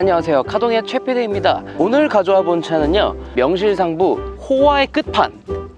안녕하세요. 카동의 최PD입니다. 오늘 가져와 본 차는요 명실상부 호화의 끝판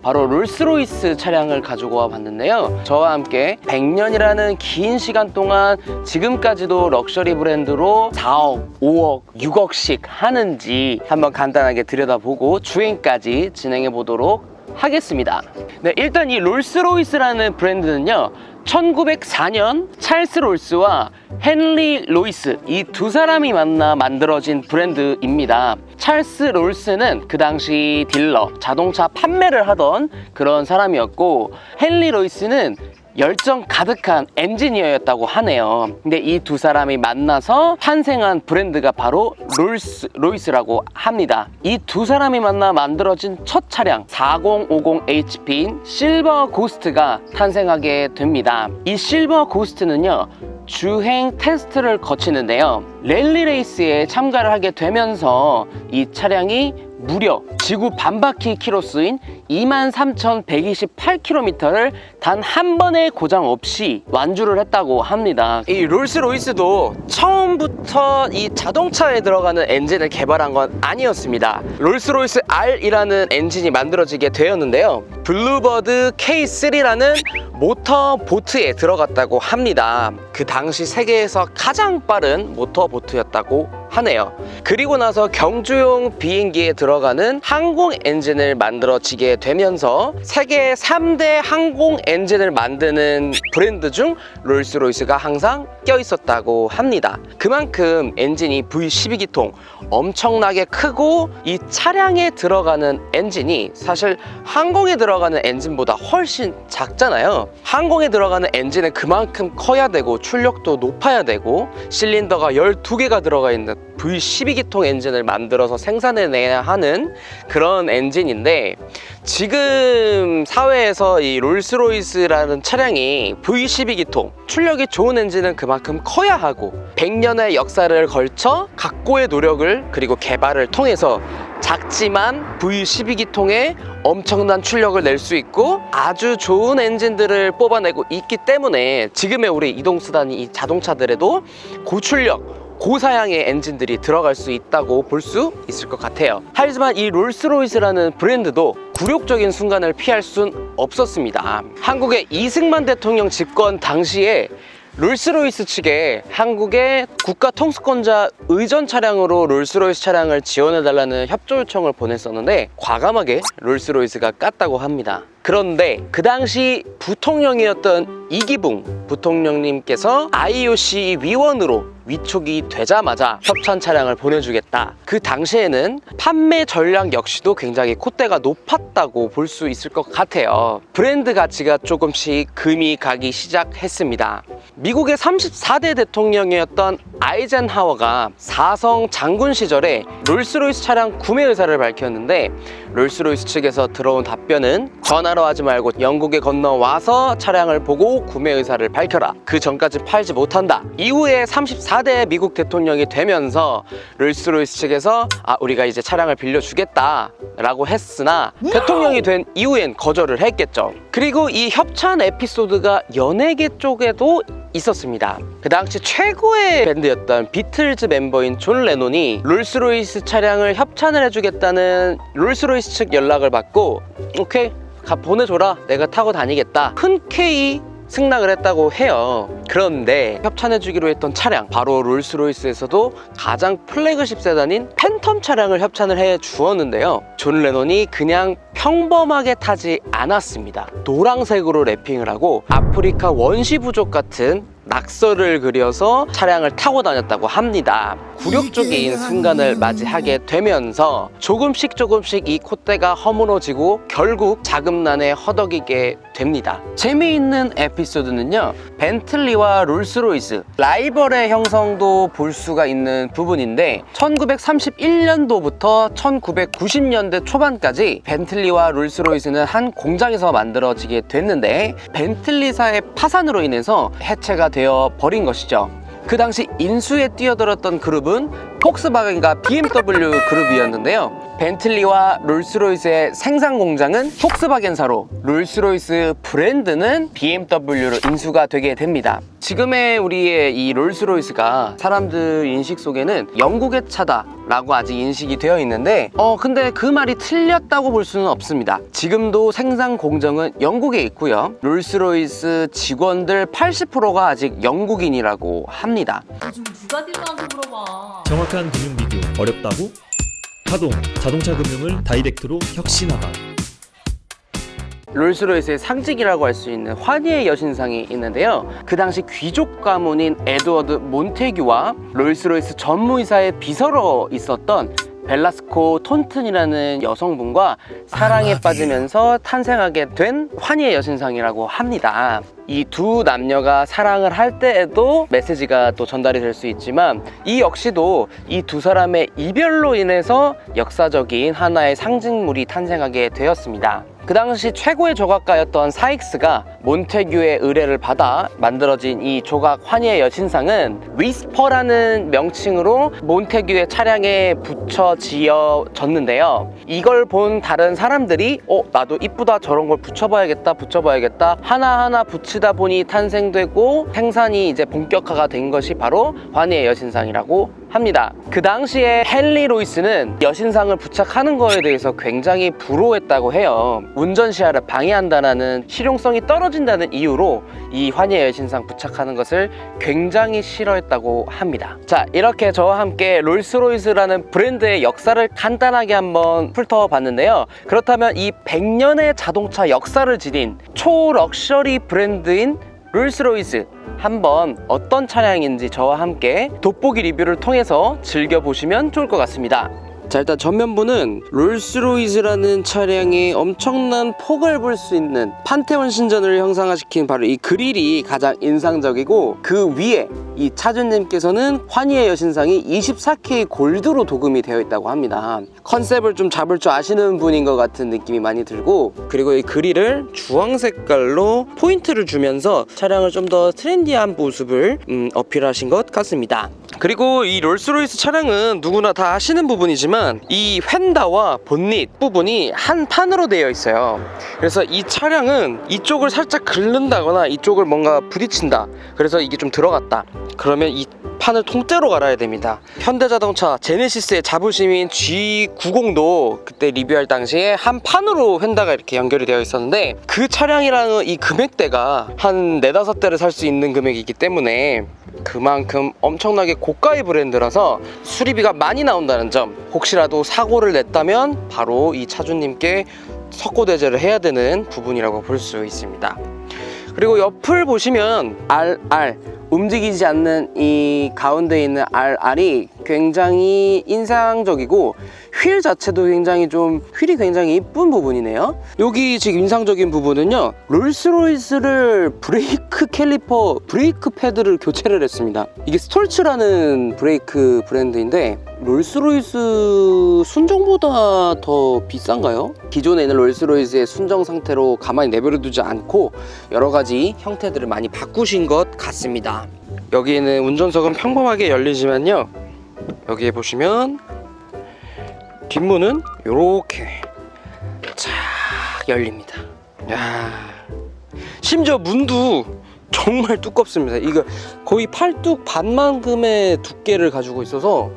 바로 롤스로이스 차량을 가지고 와 봤는데요. 저와 함께 100년이라는 긴 시간 동안 지금까지도 럭셔리 브랜드로 4억, 5억, 6억씩 하는지 한번 간단하게 들여다보고 주행까지 진행해 보도록 하겠습니다. 네 일단 이 롤스로이스라는 브랜드는요 1904년 찰스 롤스와 헨리 로이스 이 두 사람이 만나 만들어진 브랜드입니다. 찰스 롤스는 그 당시 딜러, 자동차 판매를 하던 그런 사람이었고 헨리 로이스는 열정 가득한 엔지니어였다고 하네요. 근데 이 두 사람이 만나서 탄생한 브랜드가 바로 롤스 로이스라고 합니다. 이 두 사람이 만나 만들어진 첫 차량 4050 HP인 실버 고스트가 탄생하게 됩니다. 이 실버 고스트는요. 주행 테스트를 거치는데요. 랠리 레이스에 참가를 하게 되면서 이 차량이 무려 지구 반바퀴 키로수인 23,128km를 단 한 번의 고장 없이 완주를 했다고 합니다. 이 롤스로이스도 처음부터 이 자동차에 들어가는 엔진을 개발한 건 아니었습니다. 롤스로이스 R이라는 엔진이 만들어지게 되었는데요. 블루버드 K3라는 모터 보트에 들어갔다고 합니다. 그 당시 세계에서 가장 빠른 모터 보트였다고 하네요. 그리고 나서 경주용 비행기에 들어가는 항공 엔진을 만들어지게 되면서 세계 3대 항공 엔진을 만드는 브랜드 중 롤스로이스가 항상 껴 있었다고 합니다. 그만큼 엔진이 V12기통 엄청나게 크고 이 차량에 들어가는 엔진이 사실 항공에 들어가는 엔진보다 훨씬 작잖아요. 항공에 들어가는 엔진은 그만큼 커야 되고 출력도 높아야 되고 실린더가 12개가 들어가 있는 V12기통 엔진을 만들어서 생산해내야 하는 그런 엔진인데 지금 사회에서 이 롤스로이스라는 차량이 V12기통 출력이 좋은 엔진은 그만큼 커야 하고 100년의 역사를 걸쳐 각고의 노력을 그리고 개발을 통해서 작지만 V12기통에 엄청난 출력을 낼 수 있고 아주 좋은 엔진들을 뽑아내고 있기 때문에 지금의 우리 이동수단 이 자동차들에도 고출력 고사양의 엔진들이 들어갈 수 있다고 볼 수 있을 것 같아요. 하지만 이 롤스로이스라는 브랜드도 굴욕적인 순간을 피할 순 없었습니다. 한국의 이승만 대통령 집권 당시에 롤스로이스 측에 한국의 국가 통수권자 의전 차량으로 롤스로이스 차량을 지원해달라는 협조 요청을 보냈었는데 과감하게 롤스로이스가 깠다고 합니다. 그런데 그 당시 부통령이었던 이기붕 부통령님께서 IOC 위원으로 위촉이 되자마자 협찬 차량을 보내주겠다. 그 당시에는 판매 전략 역시도 굉장히 콧대가 높았다고 볼 수 있을 것 같아요. 브랜드 가치가 조금씩 금이 가기 시작했습니다. 미국의 34대 대통령이었던 아이젠하워가 사성 장군 시절에 롤스로이스 차량 구매 의사를 밝혔는데 롤스로이스 측에서 들어온 답변은 전화로 하지 말고 영국에 건너와서 차량을 보고 구매 의사를 밝혀라. 그 전까지 팔지 못한다. 이후에 34대 미국 대통령이 되면서 롤스로이스 측에서 아 우리가 이제 차량을 빌려주겠다라고 했으나 대통령이 된 이후엔 거절을 했겠죠. 그리고 이 협찬 에피소드가 연예계 쪽에도 있었습니다. 그 당시 최고의 밴드였던 비틀즈 멤버인 존 레논이 롤스로이스 차량을 협찬을 해주겠다는 롤스로이스 측 연락을 받고 오케이 가 보내줘라 내가 타고 다니겠다 흔쾌히 승낙을 했다고 해요. 그런데 협찬해주기로 했던 차량 바로 롤스로이스에서도 가장 플래그십 세단인 팬텀 차량을 협찬을 해 주었는데요. 존 레논이 그냥 평범하게 타지 않았습니다. 노란색으로 랩핑을 하고 아프리카 원시 부족 같은 낙서를 그려서 차량을 타고 다녔다고 합니다. 굴욕적인 순간을 맞이하게 되면서 조금씩 조금씩 이 콧대가 허물어지고 결국 자금난에 허덕이게 됩니다. 재미있는 에피소드는요. 벤틀리와 롤스로이스 라이벌의 형성도 볼 수가 있는 부분인데 1931년도부터 1990년대 초반까지 벤틀리와 롤스로이스는 한 공장에서 만들어지게 됐는데 벤틀리사의 파산으로 인해서 해체가 되어 버린 것이죠. 그 당시 인수에 뛰어들었던 그룹은 폭스바겐과 BMW 그룹이었는데요. 벤틀리와 롤스로이스의 생산 공장은 폭스바겐사로 롤스로이스 브랜드는 BMW로 인수가 되게 됩니다. 지금의 우리의 이 롤스로이스가 사람들 인식 속에는 영국의 차다 라고 아직 인식이 되어 있는데 어 근데 그 말이 틀렸다고 볼 수는 없습니다. 지금도 생산 공정은 영국에 있고요. 롤스로이스 직원들 80%가 아직 영국인이라고 합니다. 요즘 누가 딜러한테 물어봐. 정확한 금융 비교 어렵다고? 파동 자동차 금융을 다이렉트로 혁신하다. 롤스로이스의 상징이라고 할 수 있는 환희의 여신상이 있는데요. 그 당시 귀족 가문인 에드워드 몬테규와 롤스로이스 전무이사의 비서로 있었던 벨라스코 톤튼이라는 여성분과 사랑에 빠지면서 탄생하게 된 환희의 여신상이라고 합니다. 이 두 남녀가 사랑을 할 때에도 메시지가 또 전달이 될 수 있지만 이 역시도 이 두 사람의 이별로 인해서 역사적인 하나의 상징물이 탄생하게 되었습니다. 그 당시 최고의 조각가였던 사익스가 몬테규의 의뢰를 받아 만들어진 이 조각 환희의 여신상은 위스퍼라는 명칭으로 몬테규의 차량에 붙여 지어졌는데요. 이걸 본 다른 사람들이 어 나도 이쁘다 저런 걸 붙여봐야겠다 붙여봐야겠다 하나하나 붙이다 보니 탄생되고 생산이 이제 본격화가 된 것이 바로 환희의 여신상이라고 합니다. 그 당시에 헨리 로이스는 여신상을 부착하는 거에 대해서 굉장히 불호했다고 해요. 운전 시야를 방해한다라는 실용성이 떨어진다는 이유로 이 환희의 여신상 부착하는 것을 굉장히 싫어했다고 합니다. 자, 이렇게 저와 함께 롤스로이스라는 브랜드의 역사를 간단하게 한번 훑어봤는데요. 그렇다면 이 100년의 자동차 역사를 지닌 초럭셔리 브랜드인 롤스로이스 한번 어떤 차량인지 저와 함께 돋보기 리뷰를 통해서 즐겨보시면 좋을 것 같습니다. 자 일단 전면부는 롤스로이스라는 차량의 엄청난 폭을 볼 수 있는 판테온 신전을 형상화시킨 바로 이 그릴이 가장 인상적이고 그 위에 이 차주님께서는 환희의 여신상이 24K 골드로 도금이 되어 있다고 합니다. 컨셉을 좀 잡을 줄 아시는 분인 것 같은 느낌이 많이 들고 그리고 이 그릴을 주황 색깔로 포인트를 주면서 차량을 좀 더 트렌디한 모습을 음, 어필하신 것 같습니다 그리고 이 롤스로이스 차량은 누구나 다 아시는 부분이지만 이 휀다와 본닛 부분이 한 판으로 되어 있어요. 그래서 이 차량은 이쪽을 살짝 긁는다거나 이쪽을 뭔가 부딪힌다. 그래서 이게 좀 들어갔다. 그러면 이 판을 통째로 갈아야 됩니다. 현대자동차 제네시스의 자부심인 G90도 그때 리뷰할 당시에 한 판으로 휀다가 이렇게 연결이 되어 있었는데 그 차량이랑은 이 금액대가 한 네다섯 대를 살 수 있는 금액이기 때문에 그만큼 엄청나게 고가의 브랜드라서 수리비가 많이 나온다는 점 혹시라도 사고를 냈다면 바로 이 차주님께 석고대제를 해야 되는 부분이라고 볼 수 있습니다 그리고 옆을 보시면 RR 움직이지 않는 이 가운데 있는 RR이 굉장히 인상적이고 휠 자체도 굉장히 좀 휠이 굉장히 이쁜 부분이네요. 여기 지금 인상적인 부분은요 롤스로이스를 브레이크 캘리퍼 브레이크 패드를 교체를 했습니다. 이게 스톨츠라는 브레이크 브랜드인데 롤스로이스 순정보다 더 비싼가요? 기존에 있는 롤스로이스의 순정 상태로 가만히 내버려 두지 않고 여러 가지 형태들을 많이 바꾸신 것 같습니다 여기는 운전석은 평범하게 열리지만요 여기에 보시면 뒷문은 이렇게 쫙 열립니다. 야, 심지어 문도 정말 두껍습니다. 이거 거의 팔뚝 반만큼의 두께를 가지고 있어서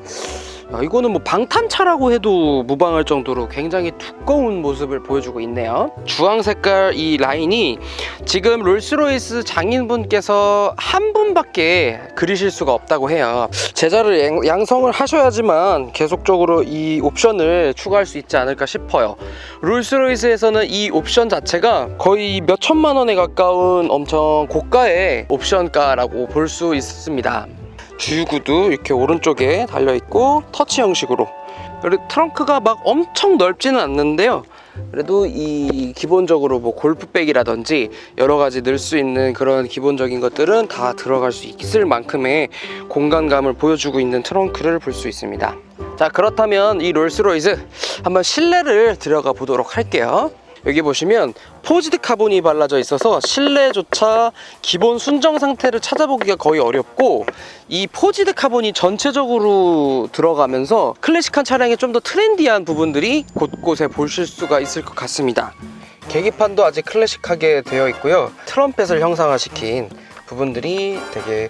야, 이거는 뭐 방탄차라고 해도 무방할 정도로 굉장히 두꺼운 모습을 보여주고 있네요. 주황 색깔 이 라인이 지금 롤스로이스 장인분께서 한 분밖에 그리실 수가 없다고 해요. 제자를 양- 양성을 하셔야지만 계속적으로 이 옵션을 추가할 수 있지 않을까 싶어요. 롤스로이스에서는 이 옵션 자체가 거의 몇 천만 원에 가까운 엄청 고가의 옵션가라고 볼 수 있습니다. 주유구도 이렇게 오른쪽에 달려 있고 터치 형식으로 그리고 트렁크가 막 엄청 넓지는 않는데요. 그래도 이 기본적으로 뭐 골프백이라든지 여러 가지 넣을 수 있는 그런 기본적인 것들은 다 들어갈 수 있을 만큼의 공간감을 보여주고 있는 트렁크를 볼 수 있습니다. 자 그렇다면 이 롤스로이스 한번 실내를 들어가 보도록 할게요. 여기 보시면 포지드 카본이 발라져 있어서 실내조차 기본 순정 상태를 찾아보기가 거의 어렵고 이 포지드 카본이 전체적으로 들어가면서 클래식한 차량의 좀 더 트렌디한 부분들이 곳곳에 보실 수가 있을 것 같습니다. 계기판도 아직 클래식하게 되어 있고요. 트럼펫을 형상화시킨 부분들이 되게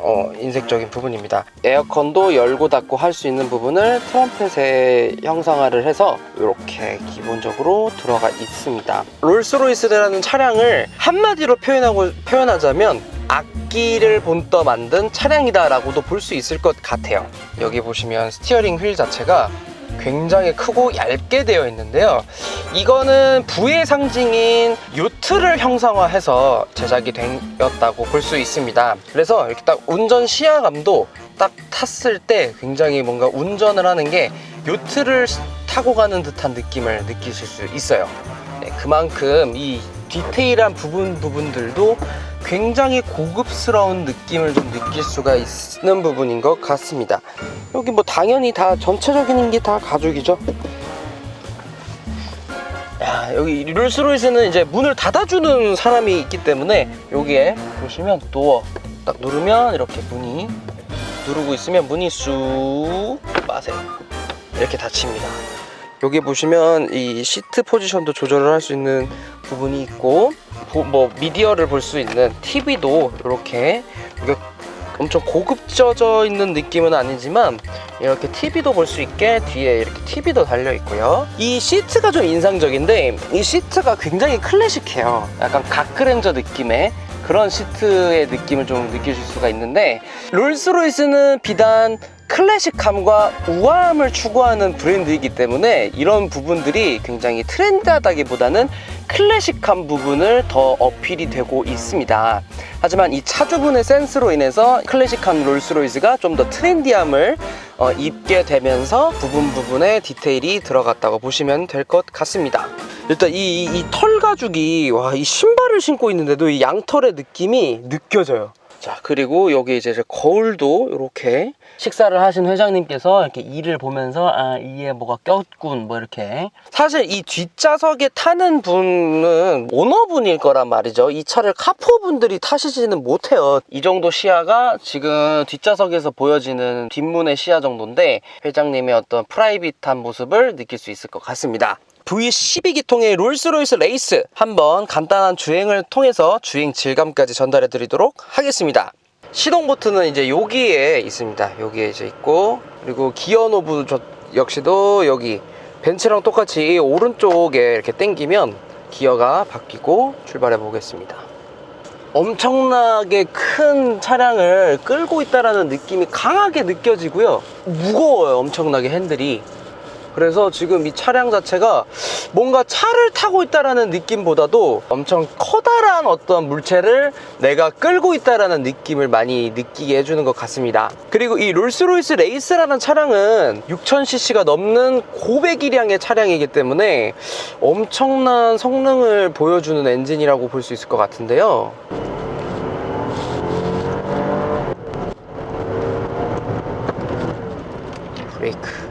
어, 인색적인 부분입니다. 에어컨도 열고 닫고 할 수 있는 부분을 트럼펫에 형상화를 해서 이렇게 기본적으로 들어가 있습니다. 롤스로이스라는 차량을 한마디로 표현하고 표현하자면 악기를 본떠 만든 차량이다라고도 볼 수 있을 것 같아요. 여기 보시면 스티어링 휠 자체가 굉장히 크고 얇게 되어 있는데요. 이거는 부의 상징인 요트를 형상화해서 제작이 되었다고 볼 수 있습니다. 그래서 이렇게 딱 운전 시야감도 딱 탔을 때 굉장히 뭔가 운전을 하는 게 요트를 타고 가는 듯한 느낌을 느끼실 수 있어요. 네, 그만큼 이 디테일한 부분 부분들도 굉장히 고급스러운 느낌을 좀 느낄 수가 있는 부분인 것 같습니다. 여기 뭐 당연히 다 전체적인 게 다 가죽이죠. 야, 여기 롤스로이스는 이제 문을 닫아주는 사람이 있기 때문에 여기에 보시면 도어 딱 누르면 이렇게 문이 누르고 있으면 문이 쑥 빠세요. 이렇게 닫힙니다. 여기 보시면 이 시트 포지션도 조절을 할 수 있는 부분이 있고 보- 뭐 미디어를 볼 수 있는 TV도 이렇게 엄청 고급져져 있는 느낌은 아니지만 이렇게 TV도 볼 수 있게 뒤에 이렇게 TV도 달려 있고요. 이 시트가 좀 인상적인데 이 시트가 굉장히 클래식해요. 약간 가크렌저 느낌의 그런 시트의 느낌을 좀 느끼실 수가 있는데 롤스로이스는 비단 클래식함과 우아함을 추구하는 브랜드이기 때문에 이런 부분들이 굉장히 트렌드하다기보다는 클래식한 부분을 더 어필이 되고 있습니다. 하지만 이 차주분의 센스로 인해서 클래식한 롤스로이스가 좀 더 트렌디함을 어, 입게 되면서 부분 부분에 디테일이 들어갔다고 보시면 될 것 같습니다. 일단 이, 이, 털 가죽이 와 이 신발을 신고 있는데도 이 양털의 느낌이 느껴져요. 자 그리고 여기 이제 거울도 이렇게 식사를 하신 회장님께서 이렇게 이를 보면서 아 이에 뭐가 꼈군 뭐 이렇게. 사실 이 뒷좌석에 타는 분은 오너분일 거란 말이죠. 이 차를 카포분들이 타시지는 못해요. 이 정도 시야가 지금 뒷좌석에서 보여지는 뒷문의 시야 정도인데 회장님의 어떤 프라이빗한 모습을 느낄 수 있을 것 같습니다 V12기통의 롤스로이스 레이스 한번 간단한 주행을 통해서 주행 질감까지 전달해 드리도록 하겠습니다. 시동 버튼은 이제 여기에 있습니다. 여기에 이제 있고 그리고 기어 노브 저- 역시도 여기 벤츠랑 똑같이 오른쪽에 이렇게 당기면 기어가 바뀌고 출발해 보겠습니다. 엄청나게 큰 차량을 끌고 있다라는 느낌이 강하게 느껴지고요. 무거워요, 엄청나게 핸들이. 그래서 지금 이 차량 자체가 뭔가 차를 타고 있다라는 느낌보다도 엄청 커다란 어떤 물체를 내가 끌고 있다라는 느낌을 많이 느끼게 해주는 것 같습니다. 그리고 이 롤스로이스 레이스라는 차량은 6000cc가 넘는 고배기량의 차량이기 때문에 엄청난 성능을 보여주는 엔진이라고 볼 수 있을 것 같은데요. 브레이크.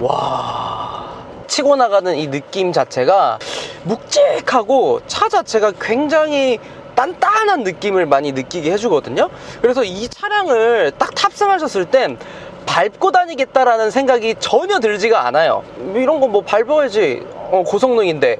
와 치고 나가는 이 느낌 자체가 묵직하고 차 자체가 굉장히 단단한 느낌을 많이 느끼게 해주거든요. 그래서 이 차량을 딱 탑승하셨을 땐 밟고 다니겠다라는 생각이 전혀 들지가 않아요. 이런 거 뭐 밟아야지 어, 고성능인데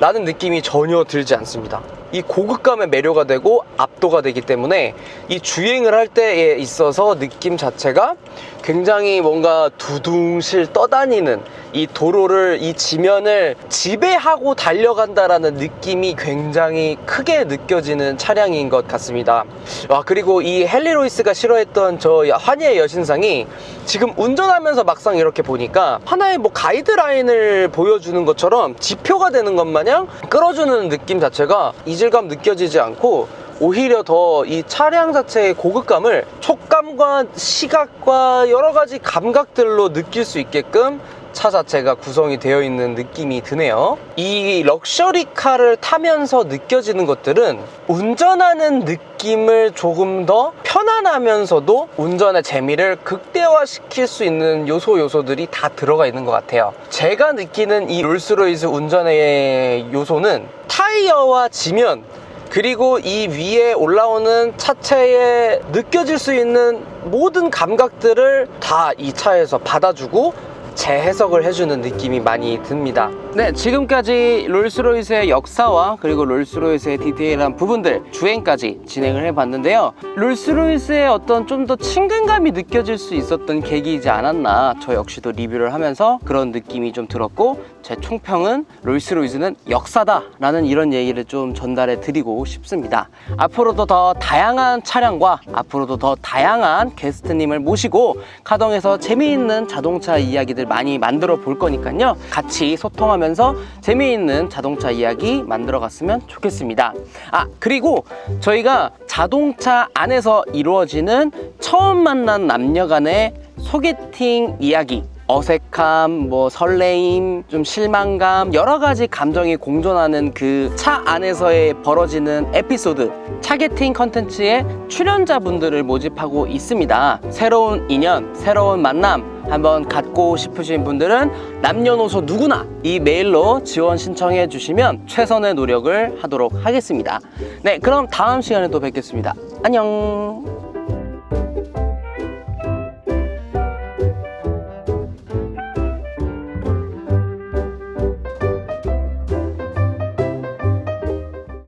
라는 느낌이 전혀 들지 않습니다 이 고급감의 매료가 되고 압도가 되기 때문에 이 주행을 할 때에 있어서 느낌 자체가 굉장히 뭔가 두둥실 떠다니는 이 도로를 이 지면을 지배하고 달려간다라는 느낌이 굉장히 크게 느껴지는 차량인 것 같습니다. 와 그리고 이 헨리 로이스가 싫어했던 저 환희의 여신상이 지금 운전하면서 막상 이렇게 보니까 하나의 뭐 가이드라인을 보여주는 것처럼 지표가 되는 것 마냥 끌어주는 느낌 자체가 이 질감 느껴지지 않고 오히려 더 이 차량 자체의 고급감을 촉감과 시각과 여러 가지 감각들로 느낄 수 있게끔 차 자체가 구성이 되어 있는 느낌이 드네요. 이 럭셔리 카를 타면서 느껴지는 것들은 운전하는 느낌을 조금 더 편안하면서도 운전의 재미를 극대화시킬 수 있는 요소 요소들이 다 들어가 있는 것 같아요. 제가 느끼는 이 롤스로이스 운전의 요소는 타이어와 지면 그리고 이 위에 올라오는 차체에 느껴질 수 있는 모든 감각들을 다 이 차에서 받아주고 재해석을 해주는 느낌이 많이 듭니다. 네, 지금까지 롤스로이스의 역사와 그리고 롤스로이스의 디테일한 부분들 주행까지 진행을 해봤는데요. 롤스로이스의 어떤 좀 더 친근감이 느껴질 수 있었던 계기이지 않았나 저 역시도 리뷰를 하면서 그런 느낌이 좀 들었고 제 총평은 롤스로이스는 역사다 라는 이런 얘기를 좀 전달해 드리고 싶습니다. 앞으로도 더 다양한 차량과 앞으로도 더 다양한 게스트님을 모시고 카동에서 재미있는 자동차 이야기들 많이 만들어 볼 거니까요. 같이 소통하면서 재미있는 자동차 이야기 만들어 갔으면 좋겠습니다. 아, 그리고 저희가 자동차 안에서 이루어지는 처음 만난 남녀 간의 소개팅 이야기 어색함, 뭐 설레임, 좀 실망감, 여러 가지 감정이 공존하는 그 차 안에서의 벌어지는 에피소드 차게팅 컨텐츠에 출연자분들을 모집하고 있습니다. 새로운 인연, 새로운 만남 한번 갖고 싶으신 분들은 남녀노소 누구나 이 메일로 지원 신청해 주시면 최선의 노력을 하도록 하겠습니다. 네, 그럼 다음 시간에 또 뵙겠습니다. 안녕.